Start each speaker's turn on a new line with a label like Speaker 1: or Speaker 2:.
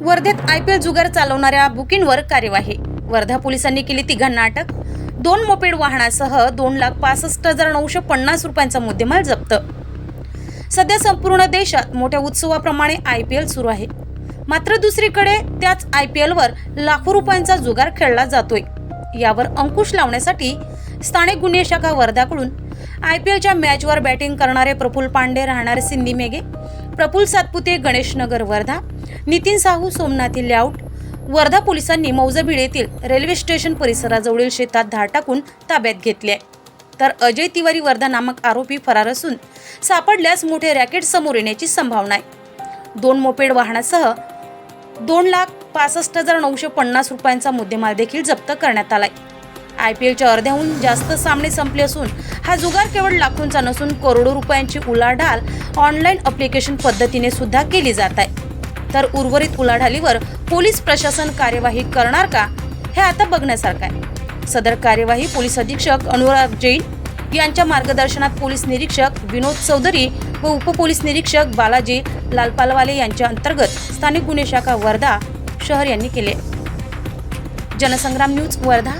Speaker 1: वर्धेत I P L जुगार चालवणाऱ्या बुकिंगवर कार्यवाही. वर्धा पोलिसांनी केली तिघांना अटक दोन मोपेड वाहनासह दोन लाख पासष्ट हजार नऊशे पन्नास रुपयांचा मुद्देमाल जप्त. सध्या संपूर्ण देशात मोठ्या उत्सवाप्रमाणे आय पी एल सुरू आहे. मात्र दुसरीकडे त्याच आय पी एलवर लाखो रुपयांचा जुगार खेळला जातोय. यावर अंकुश लावण्यासाठी स्थानिक गुन्हे शाखा वर्धाकडून आय पी एलच्या मॅचवर बॅटिंग करणारे प्रफुल्ल पांडे राहणारे सिंधी मेघे प्रफुल सातपुते गणेशनगर वर्धा. नितीन साहू सोमनाथी लेआउट वर्धा पोलिसांनी मौजबीड येथील रेल्वे स्टेशन परिसराजवळील शेतात धाड टाकून ताब्यात घेतले. आहे. तर अजय तिवारी वर्धा नामक आरोपी फरार असून सापडल्यास मोठे रॅकेट समोर येण्याची संभावना आहे. दोन मोपेड वाहनासह दोन लाख पासष्ट हजार नऊशे पन्नास रुपयांचा मुद्देमाल देखील जप्त करण्यात आलाय. आय पी एलच्या अर्ध्याहून जास्त सामने संपले असून हा जुगार केवळ लाखोंचा नसून करोडो रुपयांची उलाढाल ऑनलाईन अप्लिकेशन पद्धतीने सुद्धा केली जात आहे. तर उर्वरित उलाढालीवर पोलीस प्रशासन कार्यवाही करणार का हे आता बघण्यासारखं आहे. सदर कार्यवाही पोलीस अधीक्षक अनुराग जैन यांच्या मार्गदर्शनात पोलीस निरीक्षक विनोद चौधरी व उपपोलीस निरीक्षक बालाजी लालपालवाले यांच्या अंतर्गत स्थानिक गुन्हे शाखा वर्धा शहर यांनी केले. जनसंग्राम न्यूज वर्धा.